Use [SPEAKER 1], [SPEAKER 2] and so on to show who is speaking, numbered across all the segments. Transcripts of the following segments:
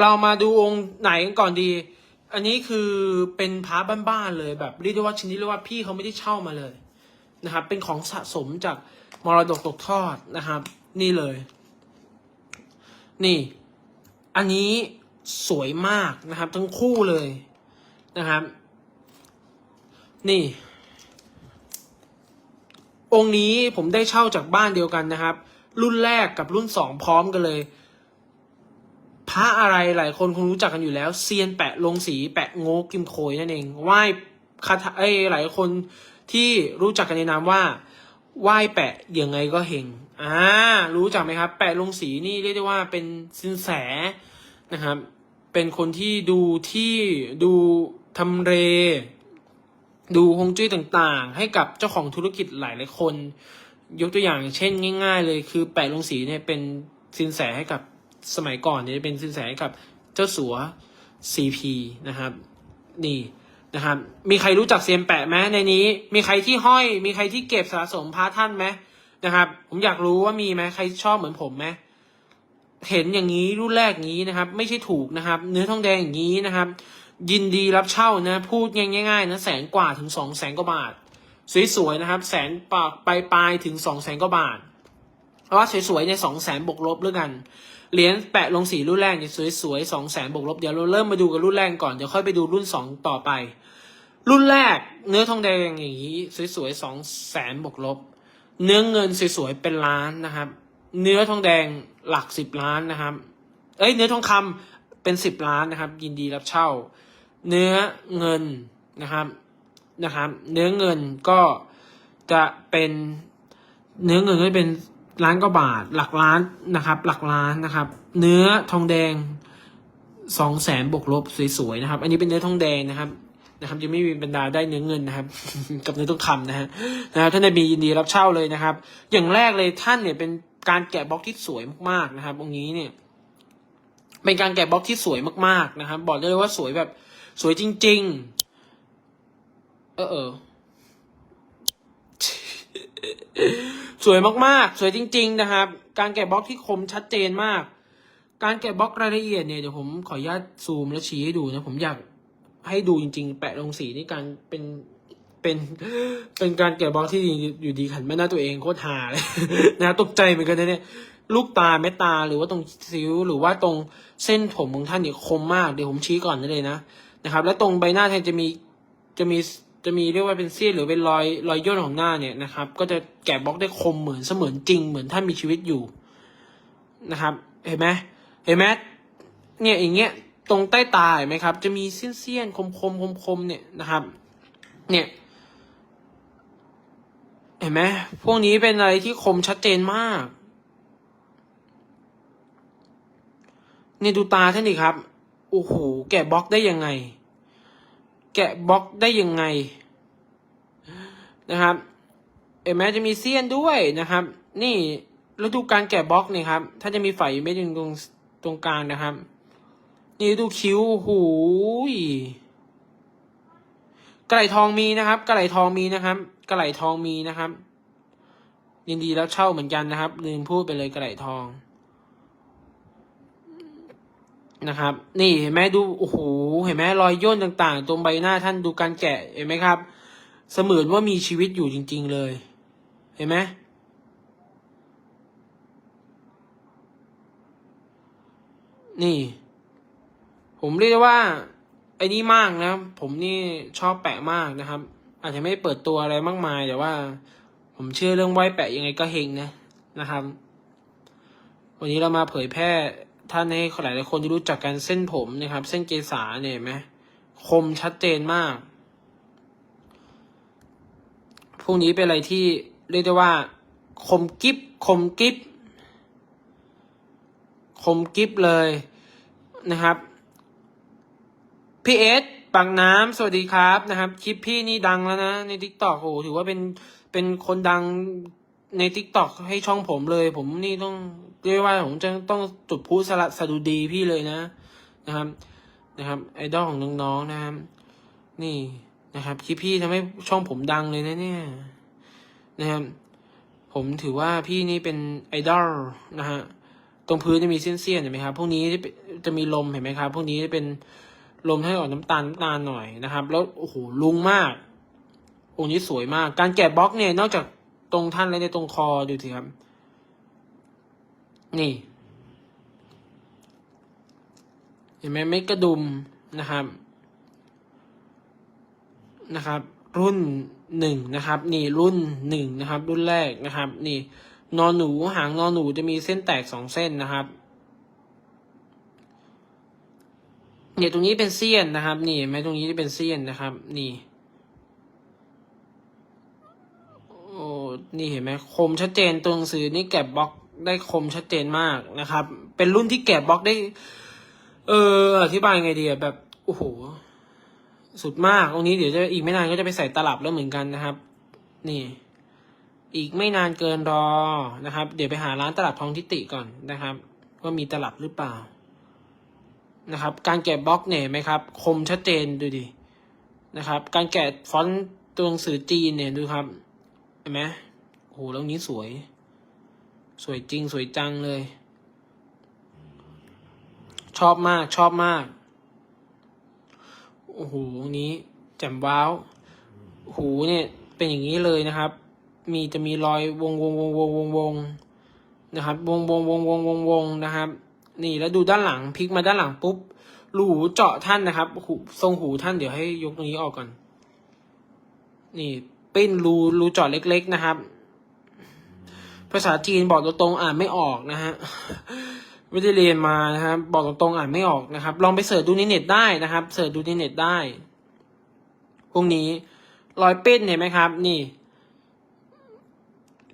[SPEAKER 1] เรามาดูองค์ไหนกันก่อนดี อันนี้คือเป็นพระบ้านๆเลยแบบเรียกได้ว่าชนิดเรียกว่าพี่เขาไม่ได้เช่ามาเลยนะครับ เป็นของสะสมจากมรดกตกทอดนะครับ นี่เลย นี่ อันนี้สวยมากนะครับ ทั้งคู่เลยนะครับ นี่ องค์นี้ผมได้เช่าจากบ้านเดียวกันนะครับ รุ่นแรกกับรุ่นสองพร้อมกันเลย พระอะไรหลายคนคงรู้จักกันอยู่แล้วเซียนแปะลงสีแปะโงกกิมโคยนั่นเองไหว้คาถาเอ้หลายคนที่รู้จักกันในนามว่าไหว้แปะยังไงก็เฮงอ่ารู้จักไหมครับ แปะลงสีนี่เรียกได้ว่าเป็นสินแสนะครับ เป็นคนที่ดูที่ดูทำเรดูฮงจุ้ยต่างๆ ให้กับเจ้าของธุรกิจหลายหลายคน ยกตัวอย่างเช่นง่าย ๆ เลยคือแปะลงสีเนี่ยเป็นสินแสให้กับ สมัยก่อนเนี่ยเป็นสินแสกับเจ้าสัวซีพีนะครับ นี่นะครับ มีใครรู้จักเซียนแปะไหมในนี้ มีใครที่ห้อย มีใครที่เก็บสะสมพระท่านไหมนะครับ ผมอยากรู้ว่ามีไหมใครชอบเหมือนผมไหมเห็นอย่างนี้รุ่นแรกนี้นะครับ ไม่ใช่ถูกนะครับ เนื้อทองแดงอย่างนี้นะครับ ยินดีรับเช่านะ พูดง่ายๆนะแสนกว่าถึงสองแสนกว่าบาท สวยๆนะครับ แสนปากปลายปลายๆถึงสองแสนกว่าบาท เพราะว่าสวยๆในสองแสนบวกลบแล้วกัน เหรียญแปะลงสีรุ่นแรกเนี่ยสวยๆสองแสนบวกลบ เดี๋ยวเราเริ่มมาดูกับรุ่นแรกก่อน เดี๋ยวค่อยไปดูรุ่นสองต่อไป รุ่นแรกเนื้อทองแดงอย่างนี้สวยๆสองแสนบวกลบ เนื้อเงินสวยๆเป็นล้านนะครับ เนื้อทองแดงหลักสิบล้านนะครับ เอ้ยเนื้อทองคำเป็นสิบล้านนะครับ ยินดีรับเช่า เนื้อเงินนะครับนะครับ เนื้อเงินก็จะเป็นเนื้อเงินก็เป็น ล้านกว่าบาท หลักล้านนะครับ หลักล้านนะครับ เนื้อทองแดงสองแสนบวกลบสวยๆนะครับ อันนี้เป็นเนื้อทองแดงนะครับนะครับจะไม่มีบรรดาได้เนื้อเงินนะครับ กับเนื้อทองคำนะฮะนะครับท่านนบียินดีรับเช่าเลยนะครับ อย่างแรกเลยท่านเนี่ยเป็นการแกะบล็อกที่สวยมากๆนะครับองค์นี้เนี่ย เป็นการแกะบล็อกที่สวยมากๆนะครับ บอกได้เลยว่าสวยแบบสวยจริง ๆ เออเออ สวยมากๆ สวยจริง ๆ นะครับ การแกะบล็อกที่คมชัดเจนมาก การแกะบล็อกรายละเอียดเนี่ยเดี๋ยวผมขออนุญาตซูมและชี้ให้ดูนะ ผมอยากให้ดูจริง ๆ แปะลงสีนี่การเป็นเป็นเป็นการแกะบล็อกที่ดีอยู่ดีขันไม่หน้าตัวเองโคตรฮาเลยนะตกใจเหมือนกันนะเนี่ยลูกตาเม็ดตาหรือว่าตรงซิ้วหรือว่าตรงเส้นผมของท่านเนี่ยคมมากเดี๋ยวผมชี้ก่อนได้เลยนะนะครับ และตรงใบหน้าแทนจะมีจะมี จะมีเรียกว่าเป็นเสี้ยนหรือเป็นรอยรอยย่นของหน้าเนี่ยนะครับ ก็จะแกะบล็อกได้คมเหมือนเสมือนจริง เหมือนท่านมีชีวิตอยู่นะครับ เห็นไหมเห็นไหมเนี่ยอย่างเงี้ยตรงใต้ตาเห็นไหมครับ จะมีเสี้ยนเสี้ยนคมคมคมคมเนี่ยนะครับ เนี่ยเห็นไหมพวกนี้เป็นอะไรที่คมชัดเจนมากเนี่ยดูตาท่านดิครับโอ้โหแกะบล็อกได้ยังไง แกะบล็อกได้ยังไงนะครับเห็นไหมจะมีเสี้ยนด้วยนะครับ นี่แล้วดูการแกะบล็อกนี่ครับ ถ้าจะมีไฝไม่ถึงตรงตรงกลางนะครับ นี่ดูคิ้วโหูยกระไหลทองมีนะครับกระไหลทองมีนะครับกระไหลทองมีนะครับ ยินดีแล้วเช่าเหมือนกันนะครับลืมพูดไปเลยกระไหลทอง นะครับ นี่เห็นไหมดูโอ้โหเห็นไหมรอยย่นต่างๆ ตรงใบหน้าท่านดูการแกะเห็นไหมครับ เสมือนว่ามีชีวิตอยู่จริง ๆ เลย เห็นไหมนี่ ผมเรียกได้ว่าไอ้นี่มากนะผมนี่ชอบแปะมากนะครับ อาจจะไม่เปิดตัวอะไรมากมายแต่ว่า ผมเชื่อเรื่องไหว้แปะยังไงก็เฮงนะนะครับ วันนี้เรามาเผยแพร่ ท่าให้หลายหลายๆคนที่รู้จักกันเส้นผมนะครับ เส้นเกษาเนี่ยไหมคมชัดเจนมาก พวกนี้เป็นอะไรที่เรียกได้ว่า คมกิฟคมกิฟคมกิฟเลยนะครับพี่เอสปากน้ำสวัสดีครับนะครับ คลิปพี่นี่ดังแล้วนะในทิกตอกโอ้โหถือว่าเป็นเป็นคนดัง ในทิกตอกให้ช่องผมเลย ผมนี่ต้องเรียกว่าผมจะต้องจุดพูสละสะดุดีพี่เลยนะนะครับนะครับ ไอดอลของน้องๆนะครับ นี่นะครับคลิปพี่ทำให้ช่องผมดังเลยนะเนี่ยนะครับผมถือว่าพี่นี่เป็นไอดอลนะฮะตรงพื้นจะมีเส้นๆเห็นไหมครับ พวกนี้จะมีลมเห็นไหมครับ พวกนี้จะเป็นลมให้ออกน้ำตาลน้ำตาลหน่อยนะครับ แล้วโอ้โหลุงมากองค์นี้สวยมาก การแกะบล็อกเนี่ยนอกจาก รงท่านแล้วในตรงคอดูสิครับ นี่ เห็นไหมเม็ดกระดุมนะครับ นะครับ รุ่นหนึ่งนะครับ นี่รุ่นหนึ่งนะครับ รุ่นแรกนะครับ นี่ นอนหนูหางนอนหนูจะมีเส้นแตกสองเส้นนะครับเนี่ยตรงนี้เป็นเสี้ยนนะครับ นี่เห็นไหมตรงนี้ที่เป็นเสี้ยนนะครับ นี่ โอ้ นี่เห็นไหมคมชัดเจนตัวหนังสือนี่แกะบล็อกได้คมชัดเจนมากนะครับ เป็นรุ่นที่แกะบล็อกได้ เอออธิบายไงดีอะแบบโอ้โหสุดมากตรงนี้เดี๋ยวจะอีกไม่นานก็จะไปใส่ตลับแล้วเหมือนกันนะครับ นี่ อีกไม่นานเกินรอนะครับ เดี๋ยวไปหาร้านตลับทองทิติก่อนนะครับว่ามีตลับหรือเปล่านะครับ การแกะบล็อกเนี่ยไหมครับ คมชัดเจนดูดินะครับ การแกะฟอนต์ตัวหนังสือจีนเนี่ยดูครับเห็นไหม โอ้โหแล้วนี้สวย สวยจริงสวยจังเลย ชอบมากชอบมาก โอ้โหนี้แจ่มว้าว หูเนี่ยเป็นอย่างนี้เลยนะครับ มีจะมีรอยวงวงวงวงวงวงนะครับ วงวงวงวงวงวงนะครับ นี่แล้วดูด้านหลังพลิกมาด้านหลังปุ๊บรูหูเจาะท่านนะครับหูทรงหูท่านเดี๋ยวให้ยกตรงนี้ออกก่อน นี่ ปิ้นรูรูเจาะเล็ก ๆ นะครับ ภาษาจีนบอกตรงๆอ่านไม่ออกนะฮะไม่ได้เรียนมานะครับบอกตรงๆอ่านไม่ออกนะครับ ลองไปเสิร์ชดูในเน็ตได้นะครับเสิร์ชดูในเน็ตได้พวกนี้รอยปิ้นเห็นไหมครับ นี่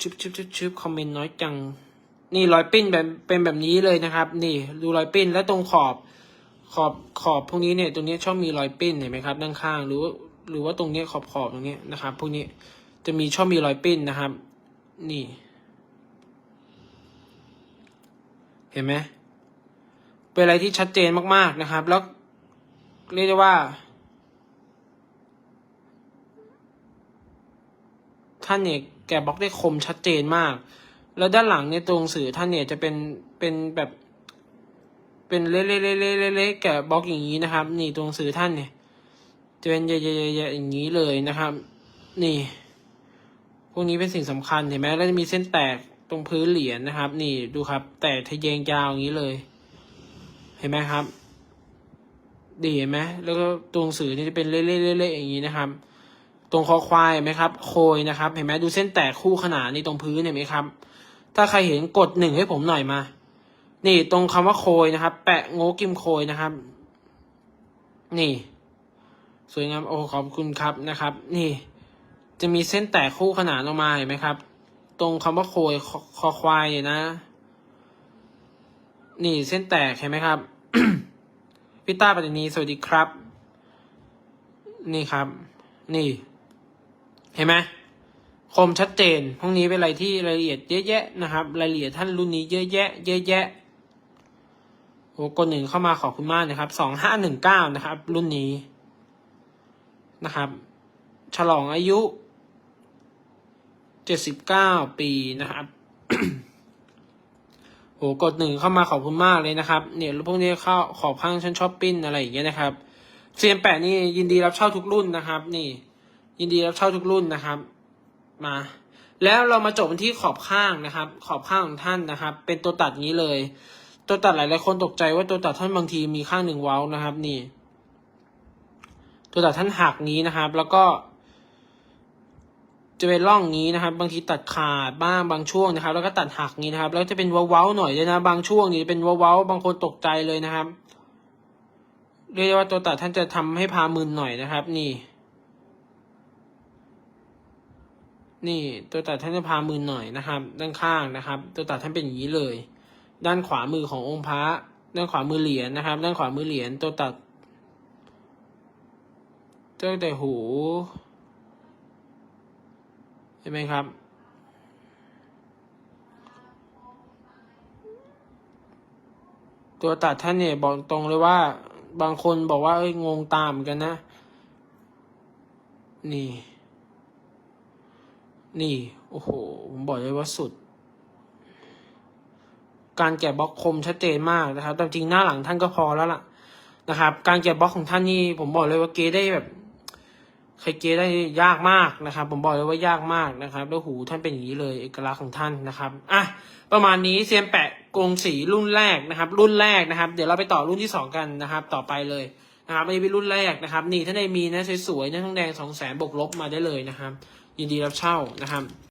[SPEAKER 1] ชึบชึบชึบชึบคอมเมนต์น้อยจัง นี่รอยปิ้นแบบเป็นแบบนี้เลยนะครับ นี่ดูรอยปิ้นแล้วตรงขอบขอบขอบพวกนี้เนี่ยตรงนี้ชอบมีรอยปิ้นเห็นไหมครับ ด้านข้างหรือว่าหรือว่าตรงนี้ขอบขอบตรงนี้นะครับ พวกนี้จะมีชอบมีรอยปิ้นนะครับ นี่ เห็นไหมเป็นอะไรที่ชัดเจนมากๆนะครับ แล้วเรียกได้ว่า ท่านเนี่ยแกะบล็อกได้คมชัดเจนมาก แล้วด้านหลังเนี่ยตัวหนังสื่อท่านเนี่ยจะเป็นเป็นแบบ เป็นเละๆๆๆๆแกะบล็อกอย่างนี้นะครับ นี่ตัวหนังสื่อท่านเนี่ยจะเป็นใหญ่ๆๆอย่างนี้เลยนะครับ นี่ พวกนี้เป็นสิ่งสำคัญเห็นไหมแล้วจะมีเส้นแตก ตรงพื้นเหรียญนะครับ นี่ดูครับ แตกทะแยงยาวอย่างนี้เลย เห็นไหมครับ ดีเห็นไหมแล้วก็ตัวหนังสือนี่จะเป็นเละๆๆอย่างนี้นะครับ ตรงคอควายเห็นไหมครับ โคยนะครับ เห็นไหมดูเส้นแตกคู่ขนานนี่ตรงพื้นเห็นไหมครับ ถ้าใครเห็นกดหนึ่งให้ผมหน่อยมา นี่ตรงคำว่าโคยนะครับ แปะโง่กิมโคยนะครับ นี่สวยงามโอ้ขอบคุณครับนะครับ นี่ จะมีเส้นแตกคู่ขนานออกมาเห็นไหมครับ ตรงคำว่าโคยคอควายเนี่นะ นี่เส้นแตกเห็นไหมครับพี่ต้าปัตตานีสวัสดีครับ นี่ครับ นี่ เห็นไหมคมชัดเจนพวกนี้เป็นอะไรที่รายละเอียดเยอะแยะนะครับ รายละเอียดท่านรุ่นนี้เยอะแยะ เยอะแยะโอ้กดหนึ่งเข้ามาขอบคุณมากนะครับสองห้าหนึ่งเก้านะครับ รุ่นนี้นะครับ ฉลองอายุ จ็ดสิบเก้าปีนะครับโอ้กดหนึ่งเข้ามาขอบคุณมากเลยนะครับ เนี่ยพวกนี้เข้าขอบข้างชั้นช้อปปิ้นอะไรอย่างเงี้ยนะครับเซียนแปดนี่ยินดีรับเช่าทุกรุ่นนะครับ นี่ ยินดีรับเช่าทุกรุ่นนะครับ มา แล้วเรามาจบที่ขอบข้างนะครับ ขอบข้างของท่านนะครับ เป็นตัวตัดนี้เลย ตัวตัดหลายๆคนตกใจว่าตัวตัดท่านบางทีมีข้างหนึ่งเว้านะครับ นี่ ตัวตัดท่านหักนี้นะครับ แล้วก็ จะเป็นร่องนี้นะครับ บางทีตัดขาดบ้างบางช่วงนะครับ แล้วก็ตัดหักนี้นะครับ แล้วจะเป็นเว้าๆหน่อยด้วยนะ บางช่วงนี่เป็นเว้าๆบางคนตกใจเลยนะครับ เรียกว่าตัวตัดท่านจะทำให้พามึนหน่อยนะครับ นี่ นี่ตัวตัดท่านจะพามือหน่อยนะครับ ด้านข้างนะครับ ตัวตัดท่านเป็นอย่างนี้เลย ด้านขวามือขององค์พระ ด้านขวามือเหรียญนะครับ ด้านขวามือเหรียญตัวตัดตั้งแต่หู เห็นไหมครับ ตัวตัดท่านเนี่ยบอกตรงเลยว่า บางคนบอกว่าเอ้ยงงตามกันนะ นี่ นี่ โอ้โห ผมบอกเลยว่าสุด การแกะบล็อกคมชัดเจนมากนะครับแต่จริงหน้าหลังท่านก็พอแล้วล่ะนะครับ การแกะบล็อกของท่านนี่ผมบอกเลยว่าเกได้แบบ ใครเกได้ยากมากนะครับ ผมบอกเลยว่ายากมากนะครับแล้วหูท่านเป็นอย่างนี้เลยเอกลักษณ์ของท่านนะครับอะประมาณนี้เซียนแปะกรงสีรุ่นแรกนะครับ รุ่นแรกนะครับ เดี๋ยวเราไปต่อรุ่นที่สองกันนะครับ ต่อไปเลยนะครับอันนี้เป็นรุ่นแรกนะครับ นี่ถ้าในมีนะสวยๆนะทั้งแดงสองแสนบวกลบมาได้เลยนะครับ ยินดีรับเช่านะครับ